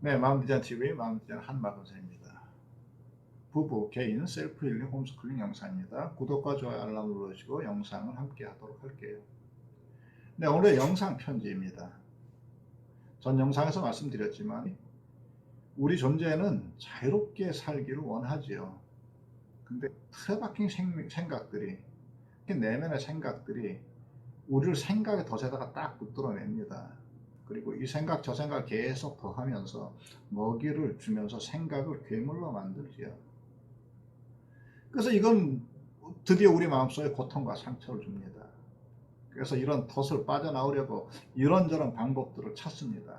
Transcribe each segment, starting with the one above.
네, 마음디자인 TV 마음디자인 한마근사입니다. 부부, 개인, 셀프 힐링, 홈스쿨링 영상입니다. 구독과 좋아요, 알람 눌러주시고 영상을 함께 하도록 할게요. 네, 오늘의 영상 편지입니다. 전 영상에서 말씀드렸지만 우리 존재는 자유롭게 살기를 원하지요. 근데 틀에 박힌 생- 생각들이 그 내면의 생각들이 우리를 생각의 덫에다가 딱 붙들어냅니다. 그리고 이 생각 저 생각 계속 더 하면서 먹이를 주면서 생각을 괴물로 만들지요. 그래서 이건 드디어 우리 마음속에 고통과 상처를 줍니다. 그래서 이런 덫을 빠져나오려고 이런저런 방법들을 찾습니다.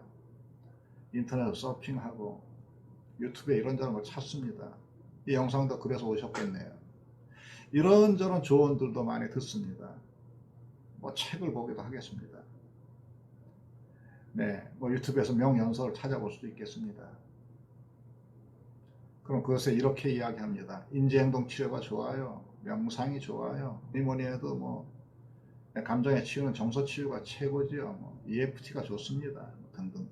인터넷 서핑하고 유튜브에 이런저런 걸 찾습니다. 이 영상도 그래서 오셨겠네요. 이런저런 조언들도 많이 듣습니다. 뭐 책을 보기도 하겠습니다. 네, 뭐 유튜브에서 명연설을 찾아볼 수도 있겠습니다. 그럼 그것에 이렇게 이야기합니다. 인지행동 치료가 좋아요. 명상이 좋아요. 해도 뭐 감정의 치유는 정서 치유가 최고지요. 뭐 EFT가 좋습니다. 등등.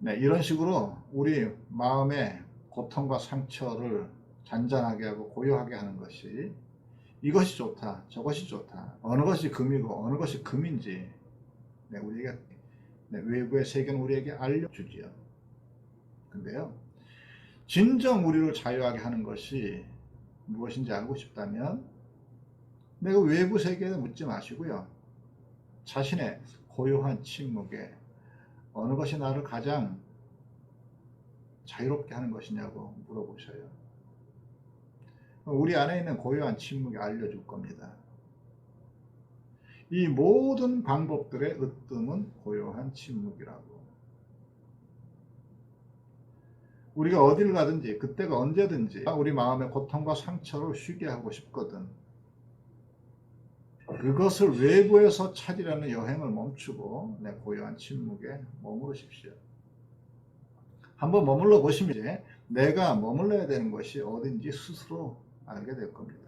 네, 이런 식으로 우리 마음의 고통과 상처를 잔잔하게 하고 고요하게 하는 것이 이것이 좋다, 저것이 좋다, 어느 것이 금이고 어느 것이 금인지 네, 우리에게 네, 외부의 세계는 우리에게 알려주지요. 근데요, 진정 우리를 자유하게 하는 것이 무엇인지 알고 싶다면 내가 외부 세계에 묻지 마시고요. 자신의 고요한 침묵에 어느 것이 나를 가장 자유롭게 하는 것이냐고 물어보셔요. 우리 안에 있는 고요한 침묵이 알려줄 겁니다. 이 모든 방법들의 으뜸은 고요한 침묵이라고. 우리가 어디를 가든지 그때가 언제든지 우리 마음의 고통과 상처를 쉬게 하고 싶거든. 그것을 외부에서 찾으려는 여행을 멈추고 내 고요한 침묵에 머무르십시오. 한번 머물러 보시면 내가 머물러야 되는 것이 어딘지 스스로 알게 될 겁니다.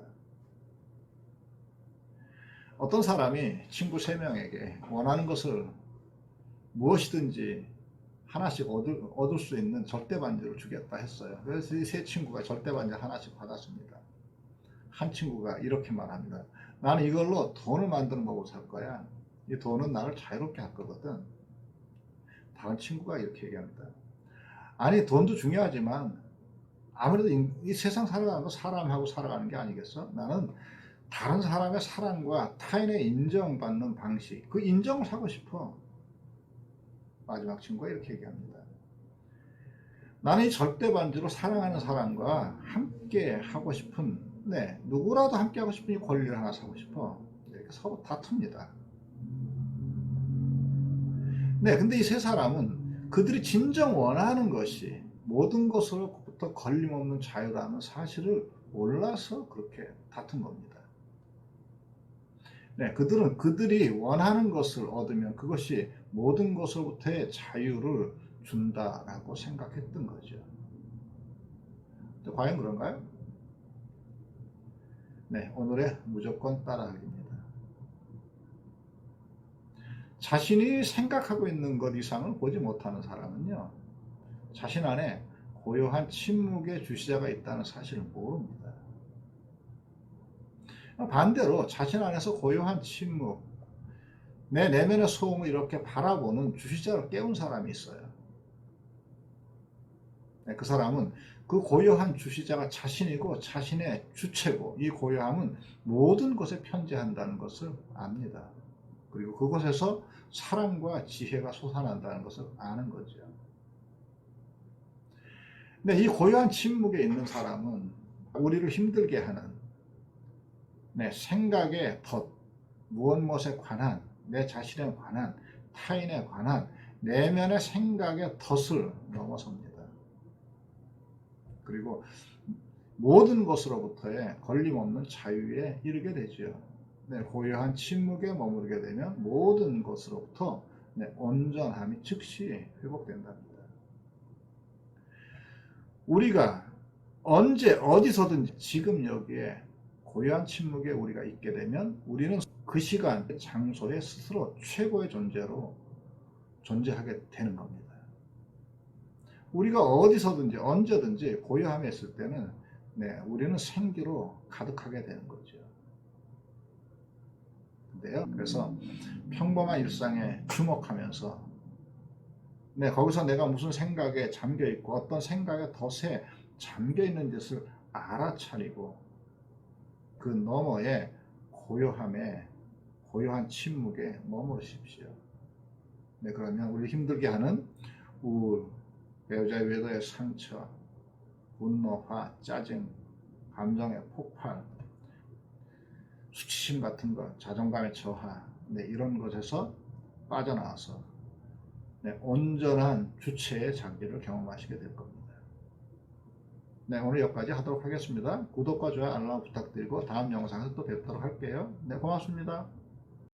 어떤 사람이 친구 세 명에게 원하는 것을 무엇이든지 하나씩 얻을, 얻을 수 있는 절대 반지를 주겠다 했어요. 그래서 이 세 친구가 절대 반지 하나씩 받았습니다. 한 친구가 이렇게 말합니다. 나는 이걸로 돈을 만드는 법을 살 거야. 이 돈은 나를 자유롭게 할 거거든. 다른 친구가 이렇게 얘기합니다. 아니 돈도 중요하지만 아무래도 이, 이 세상 살아가는 건 사람하고 살아가는 게 아니겠어? 나는 다른 사람의 사랑과 타인의 인정받는 방식, 그 인정을 하고 싶어. 마지막 친구가 이렇게 얘기합니다. 나는 이 절대 반지로 사랑하는 사람과 함께 하고 싶은, 네, 누구라도 함께 하고 싶은 이 권리를 하나 사고 싶어. 이렇게 서로 다툽니다. 네, 근데 이 세 사람은 그들이 진정 원하는 것이 모든 것으로부터 걸림없는 자유라는 사실을 몰라서 그렇게 다툰 겁니다. 네, 그들은 그들이 원하는 것을 얻으면 그것이 모든 것으로부터의 자유를 준다라고 생각했던 거죠. 과연 그런가요? 네, 오늘의 무조건 따라하기입니다. 자신이 생각하고 있는 것 이상을 보지 못하는 사람은요, 자신 안에 고요한 침묵의 주시자가 있다는 사실을 모릅니다. 반대로 자신 안에서 고요한 침묵, 내 내면의 소음을 이렇게 바라보는 주시자를 깨운 사람이 있어요. 네, 그 사람은 그 고요한 주시자가 자신이고 자신의 주체고 이 고요함은 모든 것에 편재한다는 것을 압니다. 그리고 그곳에서 사랑과 지혜가 솟아난다는 것을 아는 거죠. 근데 이 고요한 침묵에 있는 사람은 우리를 힘들게 하는 네, 생각의 덫, 무엇 무엇에 관한, 내 자신에 관한, 타인에 관한 내면의 생각의 덫을 넘어섭니다. 그리고 모든 것으로부터의 걸림없는 자유에 이르게 되죠. 네, 고요한 침묵에 머무르게 되면 모든 것으로부터 네, 온전함이 즉시 회복된답니다. 우리가 언제 어디서든지 지금 여기에 고요한 침묵에 우리가 있게 되면 우리는 그 시간, 장소에 스스로 최고의 존재로 존재하게 되는 겁니다. 우리가 어디서든지 언제든지 고요함에 있을 때는 네, 우리는 생기로 가득하게 되는 거죠. 근데요. 그래서 평범한 일상에 주목하면서 네, 거기서 내가 무슨 생각에 잠겨 있고 어떤 생각에 덫에 잠겨 있는 것을 알아차리고 그 너머에 고요함에 고요한 침묵에 머무르십시오. 네, 그러면 우리 힘들게 하는 우울, 배우자의 외도의 상처, 분노, 화, 짜증, 감정의 폭발, 수치심 같은 것, 자존감의 저하, 네, 이런 것에서 빠져나와서 네, 온전한 주체의 자기를 경험하시게 될 겁니다. 네, 오늘 여기까지 하도록 하겠습니다. 구독과 좋아요, 알람 부탁드리고 다음 영상에서 또 뵙도록 할게요. 네, 고맙습니다.